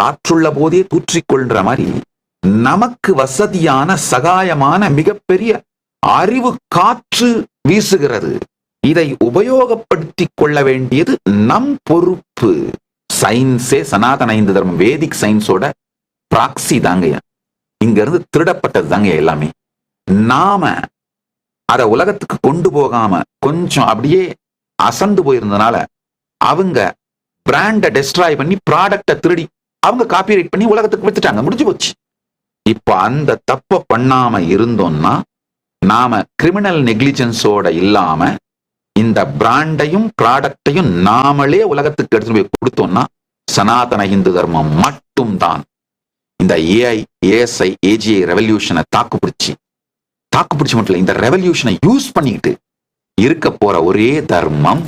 காற்றுள்ள போதே தூற்றிக்கொள்ற மாதிரி நமக்கு வசதியான சகாயமான மிகப்பெரிய அறிவு காற்று வீசுகிறது. இதை உபயோகப்படுத்திக் கொள்ள வேண்டியது நம் பொறுப்பு. சயின்ஸே சனாதன இந்து தர்மம் வேதிக் சயின்ஸோட பிராக்சி தாங்கய்யா இங்க இருந்து திருடப்பட்டது தாங்கய்யா எல்லாமே. நாம அதை உலகத்துக்கு கொண்டு போகாம கொஞ்சம் அப்படியே அசந்து போயிருந்தனால அவங்க பிராண்டை டெஸ்ட்ராய் பண்ணி ப்ராடக்டை திருடி அவங்க காப்பிரைட் பண்ணி உலகத்துக்கு வித்துட்டாங்க. முடிஞ்சு போச்சு. இப்ப அந்த தப்ப பண்ணாம இருந்தோம்னா நாம கிரிமினல் நெக்லிஜென்ஸோட இல்லாம இந்த பிராண்டையும் ப்ராடக்டையும் நாமளே உலகத்துக்கு எடுத்து போய் கொடுத்தோம்னா சனாதன இந்து தர்மம் மட்டும்தான். இந்த ஏஐ ஏஎஸ்ஐ ஏஜிஐ ரெவல்யூஷனை தாக்கு பிடிச்சி தாக்கு மட்டும் இல்லை இந்த ரெவல்யூஷனை யூஸ் பண்ணிக்கிட்டு இருக்க போற ஒரே தர்மம்